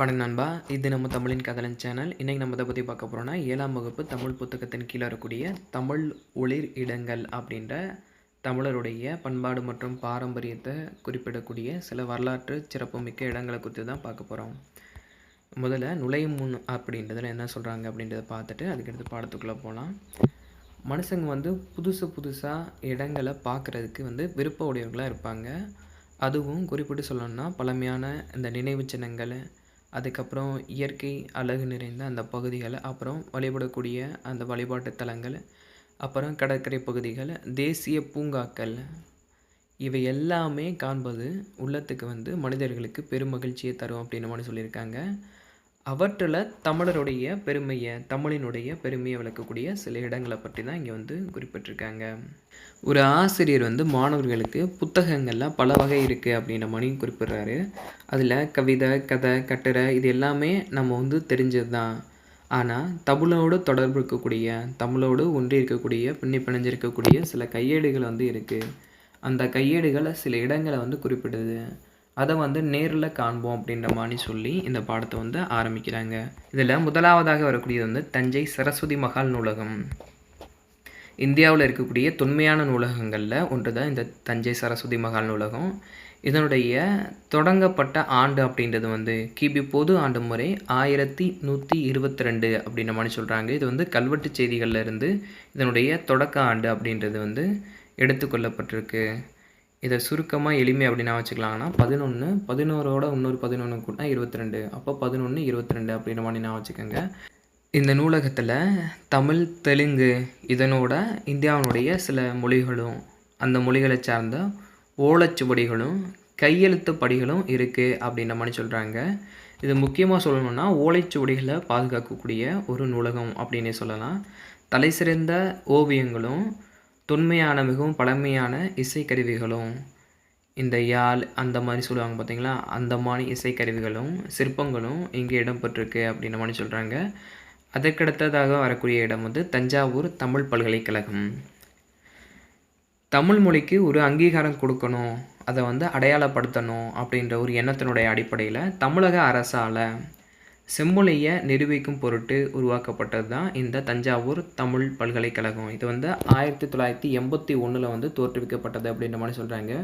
வணக்கம் நண்பா. இது நம்ம தமிழின் கதலன் சேனல். இன்றைக்கி நம்ம இதை பற்றி பார்க்க போகிறோன்னா ஏழாம் வகுப்பு தமிழ் புத்தகத்தின் கீழே இருக்கக்கூடிய தமிழ் ஒளிர் இடங்கள் அப்படின்ற தமிழருடைய பண்பாடு மற்றும் பாரம்பரியத்தை குறிப்பிடக்கூடிய சில வரலாற்று சிறப்புமிக்க இடங்களை குறித்து தான் பார்க்க போகிறோம் முதல்ல நுழையும் முன் அப்படின்றதில் என்ன சொல்கிறாங்க அப்படின்றத பார்த்துட்டு அதுக்கடுத்து பாடத்துக்குள்ளே போகலாம் மனுஷங்க வந்து புதுசு புதுசாக இடங்களை பார்க்குறதுக்கு வந்து விருப்ப உடையவர்களாக இருப்பாங்க. அதுவும் குறிப்பிட்டு சொல்லணும்னா பழமையான இந்த நினைவு சின்னங்கள் அதுக்கப்புறம் இயற்கை அழகு நிறைந்த அந்த பகுதிகளை அப்புறம் வழிபடக்கூடிய அந்த வழிபாட்டு தலங்கள் அப்புறம் கடற்கரை பகுதிகள் தேசிய பூங்காக்கள் இவை எல்லாமே காண்பது உள்ளத்துக்கு வந்து மனிதர்களுக்கு பெரும் மகிழ்ச்சியை தரும் அப்படின்னு மாதிரி சொல்லியிருக்காங்க. அவற்றில் தமிழருடைய பெருமையை தமிழினுடைய பெருமையை விளக்கக்கூடிய சில இடங்களை பற்றி தான் இங்கே வந்து குறிப்பிட்டிருக்காங்க ஒரு ஆசிரியர் வந்து மாணவர்களுக்கு புத்தகங்களில் பல வகை இருக்குது அப்படின்ற மாதிரி குறிப்பிட்றாரு. அதில் கவிதை கதை கட்டுரை இது எல்லாமே நம்ம வந்து தெரிஞ்சது தான். ஆனால் தமிழோடு தொடர்பு இருக்கக்கூடிய தமிழோடு ஒன்றி இருக்கக்கூடிய பின்னி பிணைஞ்சிருக்கக்கூடிய சில கையேடுகள் வந்து இருக்குது அந்த கையேடுகளை சில இடங்களை வந்து குறிப்பிடுது. அதை வந்து நேரில் காண்போம் அப்படின்ற மாதிரி சொல்லி இந்த பாடத்தை வந்து ஆரம்பிக்கிறாங்க. இதில் முதலாவதாக வரக்கூடியது வந்து தஞ்சை சரஸ்வதி மகால் நூலகம். இந்தியாவில் இருக்கக்கூடிய தொன்மையான நூலகங்களில் ஒன்று தான் இந்த தஞ்சை சரஸ்வதி மகால் நூலகம். இதனுடைய தொடங்கப்பட்ட ஆண்டு அப்படின்றது வந்து கிபி பொது ஆண்டு முறை ஆயிரத்தி நூற்றி இருபத்தி ரெண்டு அப்படின்ற மாதிரி சொல்கிறாங்க இது வந்து கல்வெட்டு செய்திகளில் இருந்து இதனுடைய தொடக்க ஆண்டு அப்படின்றது வந்து எடுத்துக்கொள்ளப்பட்டிருக்கு இதை சுருக்கமாக எளிமை அப்படின்னா வச்சுக்கலாங்கன்னா பதினொன்று பதினோரோட இன்னொரு பதினொன்று கூட்டினா இருபத்தி ரெண்டு அப்போ பதினொன்று இருபத்தி ரெண்டு அப்படின்ற மாதிரி நான் வச்சுக்கோங்க. இந்த நூலகத்தில் தமிழ் தெலுங்கு இதனோட இந்தியாவினுடைய சில மொழிகளும் அந்த மொழிகளை சார்ந்த ஓலைச்சுவடிகளும் கையெழுத்து படிகளும் இருக்குது அப்படின்ற மாதிரி சொல்கிறாங்க இது முக்கியமாக சொல்லணும்னா ஓலைச்சுவடிகளை பாதுகாக்கக்கூடிய ஒரு நூலகம் அப்படின்னே சொல்லலாம். தலை சிறந்த ஓவியங்களும் தொன்மையான மிகவும் பழமையான இசைக்கருவிகளும் இந்த யாழ் அந்த மாதிரி சொல்லுவாங்க பார்த்தீங்களா? அந்த மாதிரி இசைக்கருவிகளும் சிற்பங்களும் இங்கே இடம்பெற்றிருக்கு அப்படின்ற மாதிரி சொல்கிறாங்க அதற்கடுத்ததாக வரக்கூடிய இடம் வந்து தஞ்சாவூர் தமிழ் பல்கலைக்கழகம். தமிழ் மொழிக்கு ஒரு அங்கீகாரம் கொடுக்கணும் அதை வந்து அடையாளப்படுத்தணும் அப்படின்ற ஒரு எண்ணத்தினுடைய அடிப்படையில் தமிழக அரசால் செம்மொழியை நிரூபிக்கும் பொருட்டு உருவாக்கப்பட்டது தான் இந்த தஞ்சாவூர் தமிழ் பல்கலைக்கழகம். இது வந்து ஆயிரத்தி தொள்ளாயிரத்தி எண்பத்தி ஒன்றில் வந்து தோற்றுவிக்கப்பட்டது அப்படின்ற மாதிரி சொல்கிறாங்க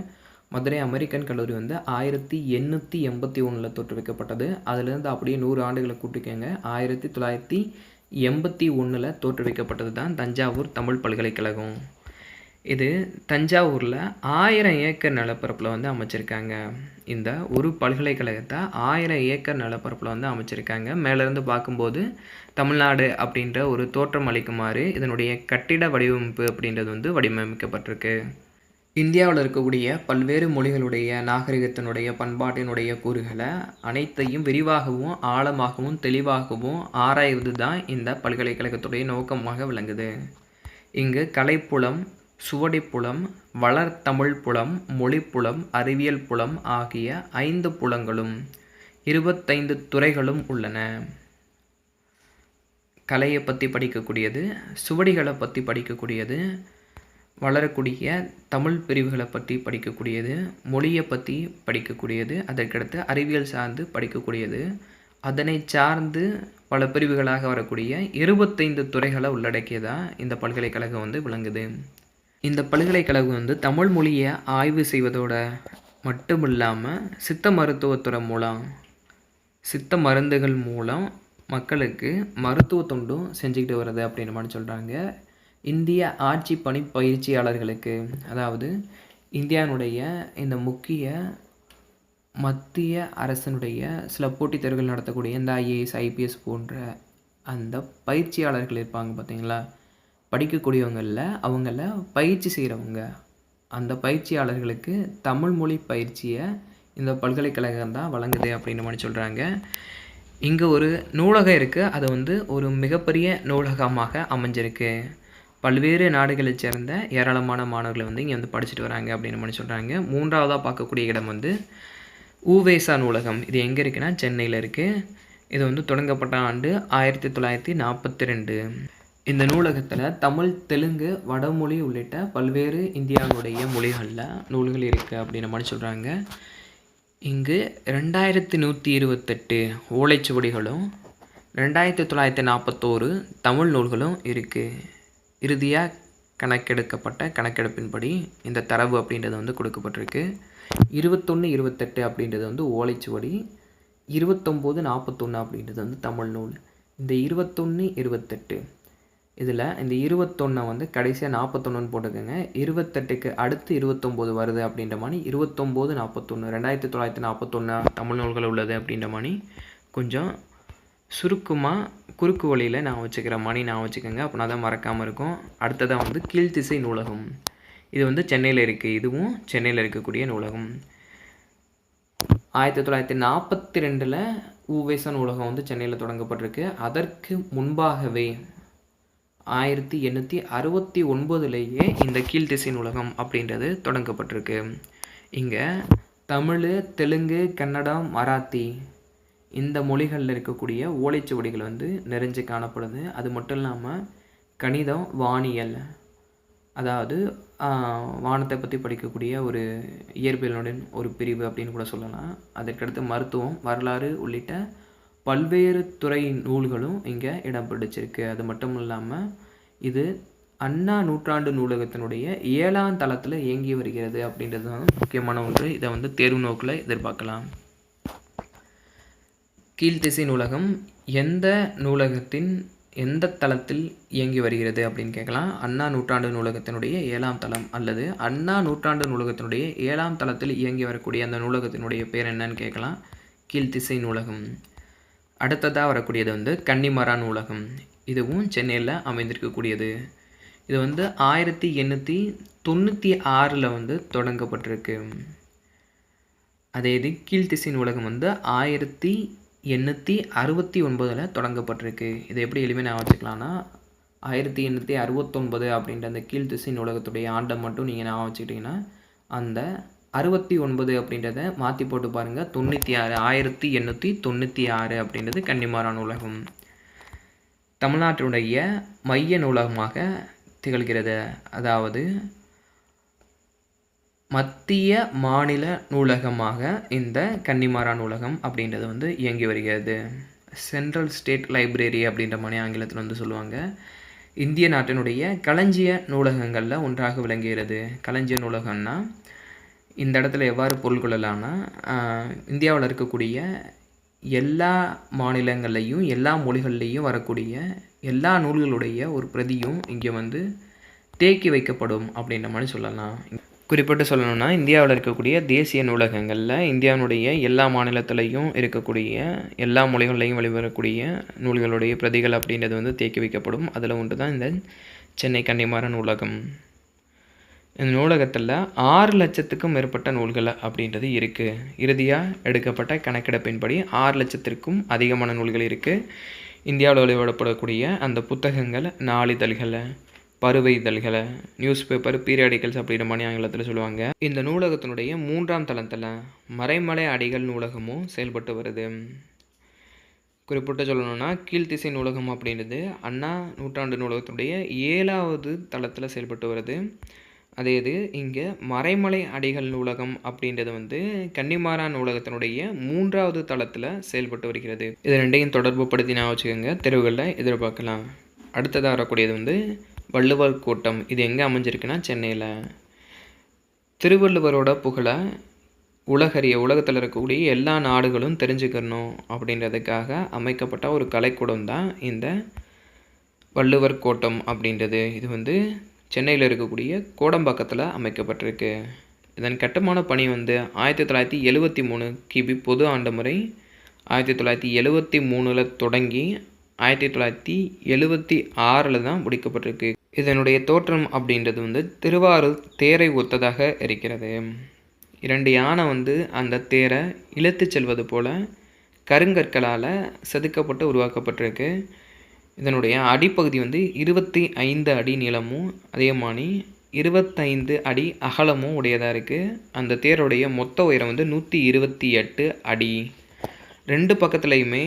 மதுரை அமெரிக்கன் கல்லூரி வந்து ஆயிரத்தி எண்ணூற்றி எண்பத்தி ஒன்றில் தோற்றுவிக்கப்பட்டது. அதுலேருந்து அப்படியே நூறு ஆண்டுகளை கூட்டிக்கங்க. ஆயிரத்தி தொள்ளாயிரத்தி எண்பத்தி ஒன்றில் தோற்றுவிக்கப்பட்டது தான் தஞ்சாவூர் தமிழ் பல்கலைக்கழகம். இது தஞ்சாவூரில் ஆயிரம் ஏக்கர் நிலப்பரப்பில் வந்து அமைச்சிருக்காங்க. இந்த ஒரு பல்கலைக்கழகத்தை ஆயிரம் ஏக்கர் நிலப்பரப்பில் வந்து அமைச்சிருக்காங்க. மேலேருந்து பார்க்கும்போது தமிழ்நாடு அப்படின்ற ஒரு தோற்றம் அளிக்குமாறு இதனுடைய கட்டிட வடிவமைப்பு அப்படின்றது வந்து வடிவமைக்கப்பட்டிருக்கு. இந்தியாவில் இருக்கக்கூடிய பல்வேறு மொழிகளுடைய நாகரிகத்தினுடைய பண்பாட்டினுடைய கூறுகளை அனைத்தையும் விரிவாகவும் ஆழமாகவும் தெளிவாகவும் ஆராய்வது தான் இந்த பல்கலைக்கழகத்துடைய நோக்கமாக விளங்குது. இங்கு கலைப்புலம் சுவடிப்புலம் வளர்தமிழ் புலம் மொழிப்புலம் அறிவியல் புலம் ஆகிய ஐந்து புலங்களும் இருபத்தைந்து துறைகளும் உள்ளன. கலையை பற்றி படிக்கக்கூடியது சுவடிகளை பற்றி படிக்கக்கூடியது வளரக்கூடிய தமிழ் பிரிவுகளை பற்றி படிக்கக்கூடியது மொழியை பற்றி படிக்கக்கூடியது அதற்கடுத்து அறிவியல் சார்ந்து படிக்கக்கூடியது. அதனை சார்ந்து பல பிரிவுகளாக வரக்கூடிய இருபத்தைந்து துறைகளை உள்ளடக்கியதாக இந்த பல்கலைக்கழகம் வந்து விளங்குது. இந்த பல்கலைக்கழகம் வந்து தமிழ் மொழியை ஆய்வு செய்வதோட மட்டும் இல்லாமல் சித்த மருத்துவத்துறை மூலம் சித்த மருந்துகள் மூலம் மக்களுக்கு மருத்துவ தொண்டும் செஞ்சுக்கிட்டு வருது அப்படின்ற மாதிரி சொல்கிறாங்க இந்திய ஆட்சி பணி பயிற்சியாளர்களுக்கு அதாவது இந்தியாவுடைய இந்த முக்கிய மத்திய அரசனுடைய சில போட்டித் தேர்வுகள் நடத்தக்கூடிய இந்த ஐஏஎஸ் ஐபிஎஸ் போன்ற அந்த பயிற்சியாளர்கள் இருப்பாங்க பார்த்தீங்களா படிக்கக்கூடியவங்களில் அவங்கள பயிற்சி செய்கிறவங்க அந்த பயிற்சியாளர்களுக்கு தமிழ் மொழி பயிற்சியை இந்த பல்கலைக்கழகம் தான் வழங்குது அப்படின்னு மாதிரி சொல்கிறாங்க இங்கே ஒரு நூலகம் இருக்குது அது வந்து ஒரு மிகப்பெரிய நூலகமாக அமைஞ்சிருக்கு. பல்வேறு நாடுகளைச் சேர்ந்த ஏராளமான மாணவர்கள் வந்து இங்கே வந்து படிச்சுட்டு வராங்க அப்படின்னு மாதிரி சொல்கிறாங்க மூன்றாவதாக பார்க்கக்கூடிய இடம் வந்து ஊவேசா நூலகம். இது எங்கே இருக்குன்னா சென்னையில் இருக்குது இது வந்து தொடங்கப்பட்ட ஆண்டு ஆயிரத்தி தொள்ளாயிரத்தி நாற்பத்தி ரெண்டு. இந்த நூலகத்தில் தமிழ் தெலுங்கு வடமொழி உள்ளிட்ட பல்வேறு இந்தியாவுடைய மொழிகளில் நூல்கள் இருக்குது அப்படின்ற மாதிரி சொல்கிறாங்க இங்கு ரெண்டாயிரத்தி நூற்றி இருபத்தெட்டு ஓலைச்சுவடிகளும் ரெண்டாயிரத்தி தொள்ளாயிரத்தி நாற்பத்தோரு தமிழ் நூல்களும் இருக்குது இறுதியாக கணக்கெடுக்கப்பட்ட கணக்கெடுப்பின்படி இந்த தரவு அப்படின்றது வந்து கொடுக்கப்பட்டிருக்கு. இருபத்தொன்று இருபத்தெட்டு அப்படின்றது வந்து ஓலைச்சுவடி இருபத்தொம்போது நாற்பத்தொன்று அப்படின்றது வந்து தமிழ் நூல். இந்த இருபத்தொன்று இருபத்தெட்டு இதில் இந்த இருபத்தொன்னை வந்து கடைசியாக நாற்பத்தொன்னுன்னு போட்டுக்கோங்க. இருபத்தெட்டுக்கு அடுத்து இருபத்தொம்போது வருது அப்படின்ற மாதிரி இருபத்தொம்போது நாற்பத்தொன்று ரெண்டாயிரத்தி தொள்ளாயிரத்தி நாற்பத்தொன்று தமிழ் நூல்கள் உள்ளது அப்படின்ற மாதிரி கொஞ்சம் சுருக்கமாக குறுக்கு வழியில் நான் வச்சுக்கிற மாதிரி நான் வச்சுக்கோங்க. அப்படின்னா தான் மறக்காமல் இருக்கும். அடுத்ததாக வந்து கீழ்த்திசை நூலகம். இது வந்து சென்னையில் இருக்குது இதுவும் சென்னையில் இருக்கக்கூடிய நூலகம். ஆயிரத்தி தொள்ளாயிரத்தி நாற்பத்தி ரெண்டில் ஊவேசன் நூலகம் வந்து சென்னையில் தொடங்கப்பட்டிருக்கு. அதற்கு முன்பாகவே ஆயிரத்தி எண்ணூற்றி அறுபத்தி ஒன்பதுலேயே இந்த கீழ்த்திசை நூலகம் அப்படின்றது தொடங்கப்பட்டிருக்கு. இங்கே தமிழ் தெலுங்கு கன்னடம் மராத்தி இந்த மொழிகளில் இருக்கக்கூடிய ஓலைச்சுவடிகள் வந்து நிறைஞ்சு காணப்படுது. அது மட்டும் இல்லாமல் கணிதம் வானியல் அதாவது வானத்தை பற்றி படிக்கக்கூடிய ஒரு இயற்பியலுடன் ஒரு பிரிவு அப்படின்னு கூட சொல்லலாம். அதற்கடுத்து மருத்துவம் வரலாறு உள்ளிட்ட பல்வேறு துறை நூல்களும் இங்கே இடம் பிடிச்சிருக்கு அது மட்டும் இல்லாமல் இது அண்ணா நூற்றாண்டு நூலகத்தினுடைய ஏழாம் தளத்தில் இயங்கி வருகிறது அப்படின்றது தான் முக்கியமான ஒன்று. இதை வந்து தேர்வு நோக்கில் எதிர்பார்க்கலாம். கீழ்த்திசை நூலகம் எந்த நூலகத்தின் எந்த தளத்தில் இயங்கி வருகிறது அப்படின்னு கேட்கலாம். அண்ணா நூற்றாண்டு நூலகத்தினுடைய ஏழாம் தளம் அல்லது அண்ணா நூற்றாண்டு நூலகத்தினுடைய ஏழாம் தளத்தில் இயங்கி வரக்கூடிய அந்த நூலகத்தினுடைய பேர் என்னன்னு கேட்கலாம். கீழ்த்திசை நூலகம். அடுத்ததாக வரக்கூடியது வந்து கன்னிமரா நூலகம் இதுவும் சென்னையில் அமைந்திருக்கக்கூடியது. இது வந்து ஆயிரத்தி எண்ணூற்றி தொண்ணூற்றி ஆறில் வந்து தொடங்கப்பட்டிருக்கு. அதே இது கீழ்த்திசை நூலகம் வந்து ஆயிரத்தி எண்ணூற்றி அறுபத்தி ஒன்பதில் தொடங்கப்பட்டிருக்கு. இதை எப்படி எளிமையாக நான் வச்சுக்கலாம்னா ஆயிரத்தி எண்ணூற்றி அறுபத்தொன்பது அப்படின்ற அந்த கீழ்த்திசை நூலகத்துடைய ஆண்டை மட்டும் நீங்கள் நான் வச்சுக்கிட்டிங்கன்னா அந்த அறுபத்தி ஒன்பது அப்படின்றத மாற்றி போட்டு பாருங்கள் தொண்ணூற்றி ஆறு ஆயிரத்தி எண்ணூற்றி தொண்ணூற்றி ஆறு அப்படின்றது கன்னிமாரா நூலகம். தமிழ்நாட்டினுடைய மைய நூலகமாக திகழ்கிறது. அதாவது மத்திய மாநில நூலகமாக இந்த கன்னிமாரா நூலகம் அப்படின்றது வந்து இயங்கி வருகிறது. சென்ட்ரல் ஸ்டேட் லைப்ரரி அப்படின்ற மாதிரி ஆங்கிலத்தில் வந்து சொல்லுவாங்க. இந்திய நாட்டினுடைய களஞ்சிய நூலகங்களில் ஒன்றாக விளங்குகிறது. களஞ்சிய நூலகம்னா இந்த இடத்துல எவ்வாறு பொருள் கொள்ளலாம்னா இந்தியாவில் இருக்கக்கூடிய எல்லா மாநிலங்கள்லேயும் எல்லா மொழிகள்லேயும் வரக்கூடிய எல்லா நூல்களுடைய ஒரு பிரதியும் இங்கே வந்து தேக்கி வைக்கப்படும் அப்படின்ற மாதிரி சொல்லலாம். குறிப்பிட்டு சொல்லணும்னா இந்தியாவில் இருக்கக்கூடிய தேசிய நூலகங்களில் இந்தியாவினுடைய எல்லா மாநிலத்திலையும் இருக்கக்கூடிய எல்லா மொழிகள்லையும் வெளிவரக்கூடிய நூல்களுடைய பிரதிகள் அப்படின்றது வந்து தேக்கி வைக்கப்படும். அதில் ஒன்று தான் இந்த சென்னை கன்னிமார நூலகம். இந்த நூலகத்தில் ஆறு லட்சத்துக்கும் மேற்பட்ட நூல்கள் அப்படின்றது இருக்குது இறுதியாக எடுக்கப்பட்ட கணக்கெடுப்பின்படி ஆறு லட்சத்திற்கும் அதிகமான நூல்கள் இருக்குது இந்தியாவில் வெளியிடப்படக்கூடிய அந்த புத்தகங்கள் நாளிதழ்களை பருவ இதழ்களை நியூஸ் பேப்பர் பீரியாடிக்கல்ஸ் அப்படின்ற மாதிரி ஆங்கிலத்தில் சொல்லுவாங்க. இந்த நூலகத்தினுடைய மூன்றாம் தளத்தில் மறைமலை அடிகள் நூலகமும் செயல்பட்டு வருது. குறிப்பிட்டு சொல்லணும்னா கீழ்த்திசை நூலகம் அப்படின்றது அண்ணா நூற்றாண்டு நூலகத்தினுடைய ஏழாவது தளத்தில் செயல்பட்டு வருது. அதே இது இங்கே மறைமலை அடிகள் நூலகம் அப்படின்றது வந்து கன்னிமாரா நூலகத்தினுடைய மூன்றாவது தளத்தில் செயல்பட்டு வருகிறது. இது ரெண்டையும் தொடர்பு படுத்தி நான் வச்சுக்கோங்க தெருவுகளில் எதிர்பார்க்கலாம். அடுத்ததாக வரக்கூடியது வந்து வள்ளுவர் கூட்டம். இது எங்கே அமைஞ்சிருக்குன்னா சென்னையில். திருவள்ளுவரோட புகழை உலகறிய உலகத்தில் இருக்கக்கூடிய எல்லா நாடுகளும் தெரிஞ்சுக்கணும் அப்படின்றதுக்காக அமைக்கப்பட்ட ஒரு கலைக்கூடம் தான் இந்த வள்ளுவர் கோட்டம் அப்படின்றது. இது வந்து சென்னையில் இருக்கக்கூடிய கோடம்பாக்கத்தில் அமைக்கப்பட்டிருக்கு. இதன் கட்டுமான பணி வந்து ஆயிரத்தி தொள்ளாயிரத்தி எழுவத்தி மூணு கிபி பொது ஆண்டு முறை ஆயிரத்தி தொள்ளாயிரத்தி எழுவத்தி மூணில் தொடங்கி ஆயிரத்தி தொள்ளாயிரத்தி எழுவத்தி ஆறில் தான் முடிக்கப்பட்டிருக்கு. இதனுடைய தோற்றம் அப்படின்றது வந்து திருவாரூர் தேரை ஒத்ததாக இருக்கிறது. இரண்டு யானை வந்து அந்த தேரை இழுத்து செல்வது போல் கருங்கற்களால் செதுக்கப்பட்டு உருவாக்கப்பட்டிருக்கு. இதனுடைய அடிப்பகுதி வந்து இருபத்தி ஐந்து அடி நீளமும் அதே மாதிரி இருபத்தைந்து அடி அகலமும் உடையதாக இருக்குது அந்த தேருடைய மொத்த உயரம் வந்து நூற்றி இருபத்தி எட்டு அடி. ரெண்டு பக்கத்துலேயுமே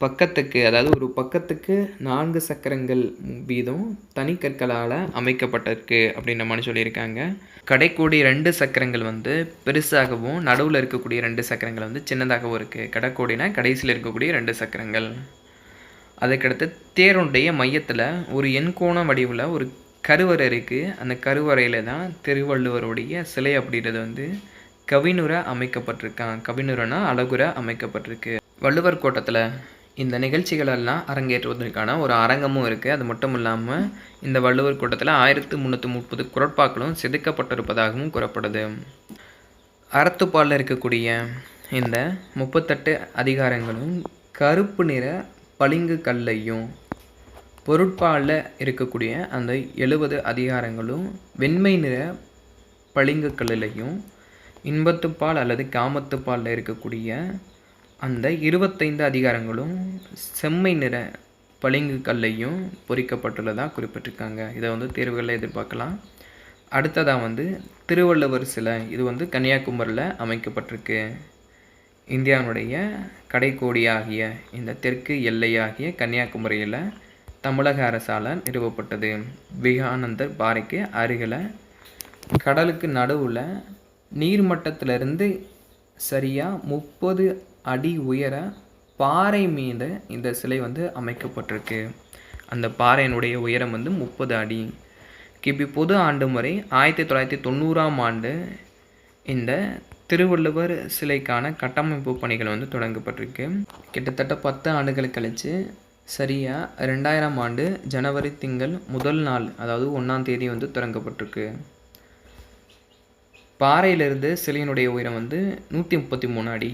பக்கத்துக்கு அதாவது ஒரு பக்கத்துக்கு நான்கு சக்கரங்கள் வீதம் தனிக்கற்களால் அமைக்கப்பட்டிருக்கு அப்படின்ற மாதிரி சொல்லியிருக்காங்க. கடைக்கூடிய ரெண்டு சக்கரங்கள் வந்து பெருசாகவும் நடுவில் இருக்கக்கூடிய ரெண்டு சக்கரங்கள் வந்து சின்னதாகவும் இருக்குது கடைக்கூடினா கடைசியில் இருக்கக்கூடிய ரெண்டு சக்கரங்கள். அதுக்கடுத்து தேருடைய மையத்தில் ஒரு எண்கோண வடிவில் ஒரு கருவறை இருக்குது அந்த கருவறையில் தான் திருவள்ளுவருடைய சிலை அப்படின்றது வந்து கவினுரை அமைக்கப்பட்டிருக்கான் கவினுரனா அழகுற அமைக்கப்பட்டிருக்கு. வள்ளுவர் கோட்டத்தில் இந்த நிகழ்ச்சிகளெல்லாம் அரங்கேற்றுவதற்கான ஒரு அரங்கமும் இருக்குது அது மட்டும் இல்லாமல் இந்த வள்ளுவர் கூட்டத்தில் ஆயிரத்து முந்நூற்றி முப்பது குரட்பாக்களும் செதுக்கப்பட்டிருப்பதாகவும் கூறப்படுது. அறத்துப்பாலில் இருக்கக்கூடிய இந்த முப்பத்தெட்டு அதிகாரங்களும் கருப்பு நிற பளிங்கு கல்லையும் பொருட்பாலில் இருக்கக்கூடிய அந்த எழுபது அதிகாரங்களும் வெண்மை நிற பளிங்கு கல்லையும் இன்பத்துப்பால் அல்லது காமத்துப்பாலில் இருக்கக்கூடிய அந்த இருபத்தைந்து அதிகாரங்களும் செம்மை நிற பளிங்கு கல்லையும் பொறிக்கப்பட்டுள்ளதாக குறிப்பிட்டிருக்காங்க. இதை வந்து தேர்வுகளில் எதிர்பார்க்கலாம். அடுத்ததாக வந்து திருவள்ளுவர் சிலை. இது வந்து கன்னியாகுமரியில் அமைக்கப்பட்டிருக்கு. இந்தியாவுடைய கடைக்கோடியாகிய இந்த தெற்கு எல்லையாகிய கன்னியாகுமரியில் தமிழக அரசால் நிறுவப்பட்டது. விவேகானந்தர் பாறைக்கு அருகில் கடலுக்கு நடுவில் நீர்மட்டத்திலிருந்து சரியாக முப்பது அடி உயர பாறை மீது இந்த சிலை வந்து அமைக்கப்பட்டிருக்கு. அந்த பாறையினுடைய உயரம் வந்து முப்பது அடி. கிபி பொது ஆண்டு முறை ஆயிரத்தி தொள்ளாயிரத்தி தொண்ணூறாம் ஆண்டு இந்த திருவள்ளுவர் சிலைக்கான கட்டமைப்பு பணிகள் வந்து தொடங்கப்பட்டிருக்கு. கிட்டத்தட்ட பத்து ஆண்டுகள் கழித்து சரியாக ரெண்டாயிரம் ஆண்டு ஜனவரி திங்கள் முதல் நாள் அதாவது ஒன்றாம் தேதி வந்து தொடங்கப்பட்டிருக்கு. பாறையிலிருந்து சிலையினுடைய உயரம் வந்து நூற்றி முப்பத்தி மூணு அடி.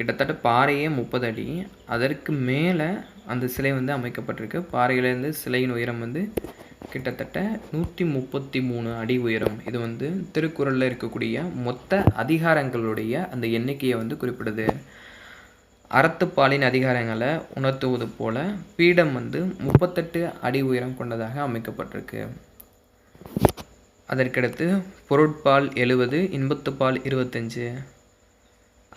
கிட்டத்தட்ட பாறையே முப்பது அடி. அதற்கு மேலே அந்த சிலை வந்து அமைக்கப்பட்டிருக்கு. பாறையிலேருந்து சிலையின் உயரம் வந்து கிட்டத்தட்ட நூற்றி முப்பத்தி மூணு அடி உயரம். இது வந்து திருக்குறளில் இருக்கக்கூடிய மொத்த அதிகாரங்களுடைய அந்த எண்ணிக்கையை வந்து குறிப்பிடுது. அறத்துப்பாலின் அதிகாரங்களை உணர்த்துவது போல பீடம் வந்து முப்பத்தெட்டு அடி உயரம் கொண்டதாக அமைக்கப்பட்டிருக்கு. அதற்கடுத்து பொருட்பால் எழுபது இன்பத்துப்பால் இருபத்தஞ்சு.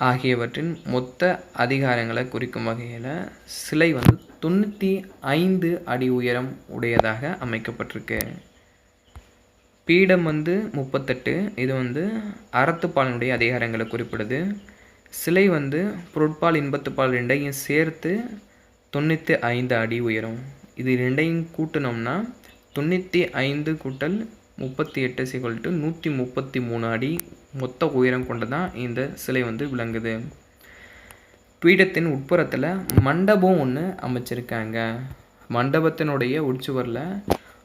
ஆகியவற்றின் மொத்த அதிகாரங்களை குறிக்கும் வகையில் சிலை வந்து தொண்ணூற்றி ஐந்து அடி உயரம் உடையதாக அமைக்கப்பட்டிருக்கு. பீடம் வந்து முப்பத்தெட்டு இது வந்து அறத்துப்பாலினுடைய அதிகாரங்களை குறிப்பிடுது. சிலை வந்து பொருட்பால் இன்பத்துப்பால் ரெண்டையும் சேர்த்து தொண்ணூற்றி ஐந்து அடி உயரம். இது ரெண்டையும் கூட்டினோம்னா தொண்ணூற்றி ஐந்து கூட்டல் முப்பத்தி எட்டு சிகல் டு நூற்றி முப்பத்தி மூணு அடி மொத்த உயரம் கொண்டதான் இந்த சிலை வந்து விளங்குது. பீடத்தின் உட்புறத்தில் மண்டபம் ஒன்று அமைச்சிருக்காங்க. மண்டபத்தினுடைய உட்சுவரில்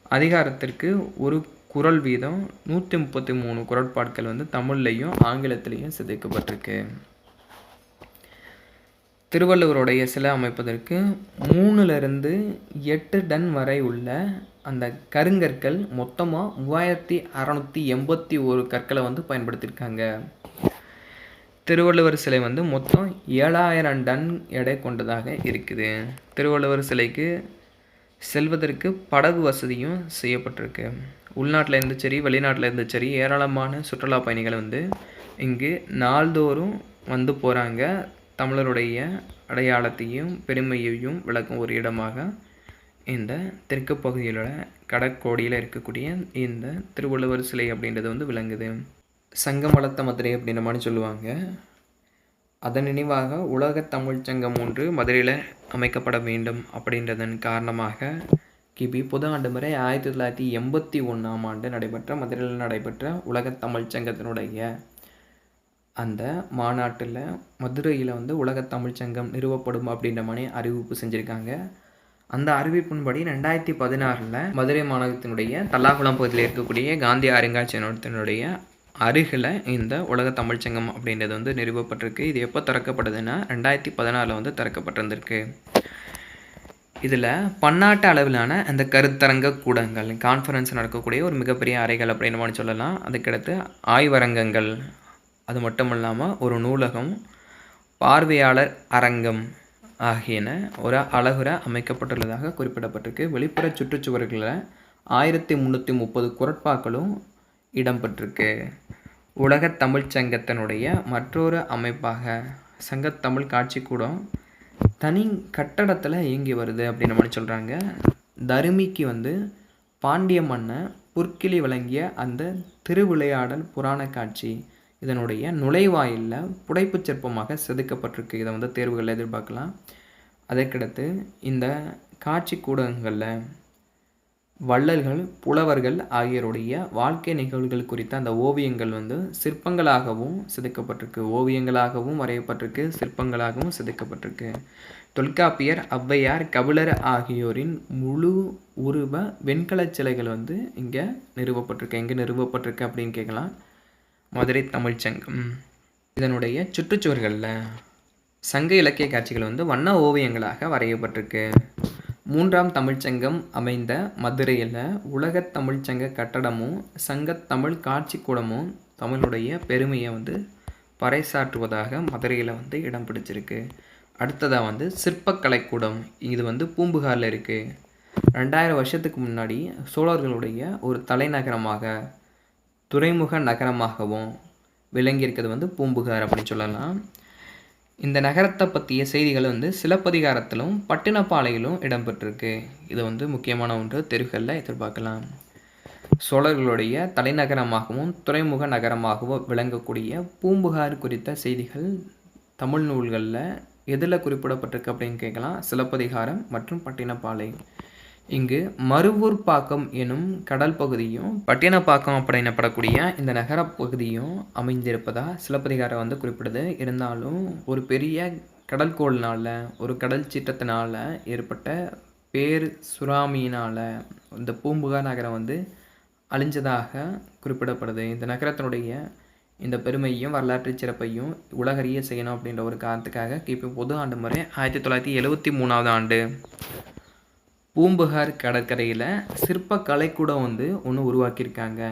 அதிகாரத்திற்கு ஒரு குரல் வீதம் நூற்றி முப்பத்தி மூணு குரட்பாட்கள் வந்து தமிழ்லையும் ஆங்கிலத்திலையும் சிதைக்கப்பட்டிருக்கு. திருவள்ளுவருடைய சிலை அமைப்பதற்கு மூணுலேருந்து எட்டு டன் வரை உள்ள அந்த கருங்கற்கள் மொத்தமாக மூவாயிரத்தி அறநூற்றி எண்பத்தி ஒரு கற்களை வந்து பயன்படுத்தியிருக்காங்க. திருவள்ளுவர் சிலை வந்து மொத்தம் ஏழாயிரம் டன் எடை கொண்டதாக இருக்குது. திருவள்ளுவர் சிலைக்கு செல்வதற்கு படகு வசதியும் செய்யப்பட்டிருக்கு. உள்நாட்டில் இருந்து சரி வெளிநாட்டில் இருந்து சரி ஏராளமான சுற்றுலா பயணிகள் வந்து இங்கு நாள்தோறும் வந்து போகிறாங்க தமிழருடைய அடையாளத்தையும் பெருமையையும் விளக்கும் ஒரு இடமாக இந்த தெற்கு பகுதியிலோட கடற்கோடியில் இருக்கக்கூடிய இந்த திருவள்ளுவர் சிலை அப்படின்றது வந்து விளங்குது. சங்கம் வளர்த்த மதுரை அப்படின்ற மாதிரி சொல்லுவாங்க. அதன் நினைவாக உலக தமிழ் சங்கம் ஒன்று மதுரையில் அமைக்கப்பட வேண்டும் அப்படின்றதன் காரணமாக கிபி பொது ஆண்டு முறை ஆயிரத்தி தொள்ளாயிரத்தி எண்பத்தி ஒன்றாம் ஆண்டு நடைபெற்ற மதுரையில் நடைபெற்ற உலக தமிழ் சங்கத்தினுடைய அந்த மாநாட்டில் மதுரையில் வந்து உலக தமிழ் சங்கம் நிறுவப்படும் அப்படின்ற மாதிரி அறிவிப்பு செஞ்சுருக்காங்க. அந்த அறிவிப்பின்படி ரெண்டாயிரத்தி பதினாறில் மதுரை மாநகரத்தினுடைய தல்லாகுளம் பகுதியில் இருக்கக்கூடிய காந்தி அருங்காட்சியகத்தினுடைய அருகில் இந்த உலக தமிழ்ச்சங்கம் அப்படின்றது வந்து நிறுவப்பட்டிருக்கு. இது எப்போ திறக்கப்படுதுன்னா ரெண்டாயிரத்தி பதினாறில் வந்து திறக்கப்பட்டிருந்திருக்கு. இதில் பன்னாட்டு அளவிலான அந்த கருத்தரங்க கூடங்கள் கான்ஃபரன்ஸ் நடக்கக்கூடிய ஒரு மிகப்பெரிய அறைகள் அப்படின்னு சொல்லலாம். அதுக்கடுத்து ஆய்வரங்கங்கள். அது மட்டும் இல்லாமல் ஒரு நூலகம் பார்வையாளர் அரங்கம் ஆகியன ஒரு அழகுற அமைக்கப்பட்டுள்ளதாக குறிப்பிடப்பட்டிருக்கு. வெளிப்புற சுற்றுச்சுவர்களில் ஆயிரத்தி முந்நூற்றி முப்பது குரட்பாக்களும் இடம்பெற்றிருக்கு. உலக தமிழ் சங்கத்தினுடைய மற்றொரு அமைப்பாக சங்கத்தமிழ் காட்சிக்கூடம் தனி கட்டடத்தில் இயங்கி வருது அப்படின்னு மாதிரி சொல்கிறாங்க தருமிக்கு வந்து பாண்டிய மன்னன் புற்கிளி வழங்கிய அந்த திருவிளையாடல் புராண காட்சி இதனுடைய நுழைவாயிலில் புடைப்புச் சிற்பமாக செதுக்கப்பட்டிருக்கு. இதை வந்து தேர்வுகளில் எதிர்பார்க்கலாம். அதற்கடுத்து இந்த காட்சி கூடங்களில் வள்ளல்கள் புலவர்கள் ஆகியோருடைய வாழ்க்கை நிகழ்வுகள் குறித்த அந்த ஓவியங்கள் வந்து சிற்பங்களாகவும் செதுக்கப்பட்டிருக்கு. ஓவியங்களாகவும் வரையப்பட்டிருக்கு சிற்பங்களாகவும் செதுக்கப்பட்டிருக்கு. தொல்காப்பியர் ஔவையார் கபிலர் ஆகியோரின் முழு உருவ வெண்கலச் சிலைகள் வந்து இங்கே நிறுவப்பட்டிருக்கு. எங்கே நிறுவப்பட்டிருக்கு அப்படின்னு கேட்கலாம். மதுரை தமிழ்ச்சங்கம் இதனுடைய சுற்றுச்சுவர்களில் சங்க இலக்கிய காட்சிகள் வந்து வண்ண ஓவியங்களாக வரையப்பட்டிருக்கு. மூன்றாம் தமிழ்ச்சங்கம் அமைந்த மதுரையில் உலகத் தமிழ்ச்சங்க கட்டடமும் சங்கத்தமிழ் காட்சிக்கூடமும் தமிழுடைய பெருமையை வந்து பறைசாற்றுவதாக மதுரையில் வந்து இடம் பிடிச்சிருக்கு. அடுத்ததாக வந்து சிற்பக்கலைக்கூடம் இது வந்து பூம்புகாரில் இருக்குது ரெண்டாயிரம் வருஷத்துக்கு முன்னாடி சோழர்களுடைய ஒரு தலைநகரமாக துறைமுக நகரமாகவும் விளங்கியிருக்கிறது வந்து பூம்புகார் அப்படின்னு சொல்லலாம். இந்த நகரத்தை பற்றிய செய்திகள் வந்து சிலப்பதிகாரத்திலும் பட்டினப்பாளையிலும் இடம்பெற்றிருக்கு. இது வந்து முக்கியமான ஒன்று. தெருகளில் எதிர்பார்க்கலாம். சோழர்களுடைய தலைநகரமாகவும் துறைமுக நகரமாகவும் விளங்கக்கூடிய பூம்புகார் குறித்த செய்திகள் தமிழ் நூல்களில் எதில் குறிப்பிடப்பட்டிருக்கு அப்படின்னு கேட்கலாம். சிலப்பதிகாரம் மற்றும் பட்டினப்பாலை இங்கு மருவூர்பாக்கம் எனும் கடல் பகுதியும் பட்டினப்பாக்கம் அப்படின்னப்படக்கூடிய இந்த நகர பகுதியும் அமைந்திருப்பதா சிலப்பதிகாரம் வந்து குறிப்பிடுது. இருந்தாலும் ஒரு பெரிய கடல்கோள்னால் ஒரு கடல் சீற்றத்தினால் ஏற்பட்ட பேர் சுறாமியினால் இந்த பூம்புகார் நகரம் வந்து அழிஞ்சதாக குறிப்பிடப்படுது. இந்த நகரத்தினுடைய இந்த பெருமையும் வரலாற்று சிறப்பையும் உலகறிய செய்யணும் அப்படின்ற ஒரு காரணத்துக்காக கிபி பொது ஆண்டு முறை ஆயிரத்தி தொள்ளாயிரத்தி எழுபத்தி மூணாவது ஆண்டு பூம்புகார் கடற்கரையில் சிற்ப கலைக்கூடம் வந்து ஒன்று உருவாக்கியிருக்காங்க.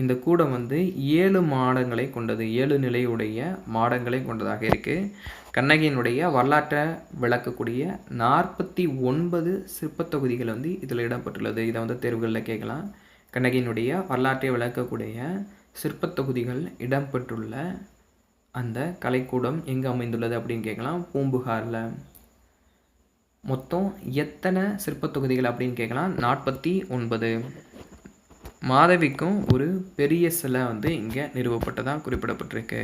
இந்த கூடம் வந்து ஏழு மாடங்களை கொண்டது ஏழு நிலையுடைய மாடங்களை கொண்டதாக இருக்குது கண்ணகியினுடைய வரலாற்றை விளக்கக்கூடிய நாற்பத்தி ஒன்பது சிற்பத் தொகுதிகள் வந்து இதில் இடம்பெற்றுள்ளது. இதை வந்து தேர்வுகளில் கேட்கலாம். கண்ணகியினுடைய வரலாற்றை விளக்கக்கூடிய சிற்பத்தொகுதிகள் இடம்பெற்றுள்ள அந்த கலைக்கூடம் எங்கே அமைந்துள்ளது அப்படின்னு கேட்கலாம். பூம்புகாரில். மொத்தம் எத்தனை சிற்பத் தொகுதிகள் அப்படின்னு கேட்கலாம். நாற்பத்தி ஒன்பது. மாதவிக்கும் ஒரு பெரிய சிலை வந்து இங்கே நிறுவப்பட்டதாக குறிப்பிடப்பட்டிருக்கு.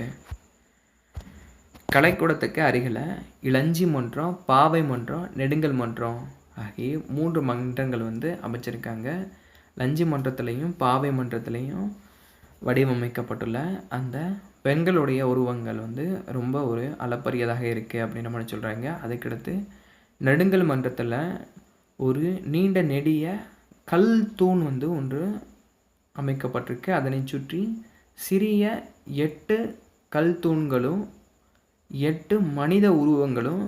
கலைக்கூடத்துக்கு அருகில் இளஞ்சி மன்றம் பாவை மன்றம் நெடுங்கல் மன்றம் ஆகிய மூன்று மன்றங்கள் வந்து அமைச்சிருக்காங்க. லஞ்சி மன்றத்துலேயும் பாவை மன்றத்துலேயும் வடிவமைக்கப்பட்டுள்ள அந்த பெண்களுடைய உருவங்கள் வந்து ரொம்ப ஒரு அளப்பரியதாக இருக்குது அப்படின்னு நம்ம சொல்கிறாங்க அதுக்கடுத்து நெடுங்கல் மன்றத்தில் ஒரு நீண்ட நெடிய கல் தூண் வந்து ஒன்று அமைக்கப்பட்டிருக்கு. அதனை சுற்றி சிறிய எட்டு கல் தூண்களும் எட்டு மனித உருவங்களும்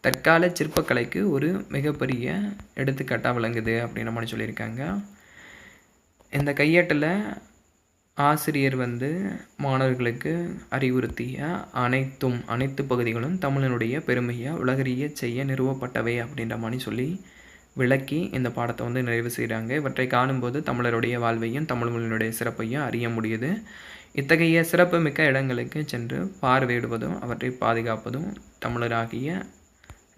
தற்கால சிற்பக்கலைக்கு ஒரு மிகப்பெரிய எடுத்துக்காட்டாக விளங்குது அப்படின்னு மாதிரி சொல்லியிருக்காங்க. இந்த கையேட்டில் ஆசிரியர் வந்து மாணவர்களுக்கு அறிவுறுத்திய அனைத்தும் அனைத்து பகுதிகளும் தமிழனுடைய பெருமையை உலகறிய செய்ய நிறுவப்பட்டவை அப்படின்ற மாதிரி சொல்லி விளக்கி இந்த பாடத்தை வந்து நிறைவு செய்கிறாங்க இவற்றை காணும்போது தமிழருடைய வாழ்வையும் தமிழ் மொழியினுடைய சிறப்பையும் அறிய முடியுது. இத்தகைய சிறப்புமிக்க இடங்களுக்கு சென்று பார்வையிடுவதும் அவற்றை பாதுகாப்பதும் தமிழராகிய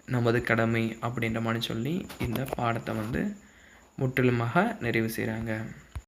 நமது கடமை அப்படின்ற மாதிரி சொல்லி இந்த பாடத்தை வந்து முற்றிலுமாக நிறைவு செய்கிறாங்க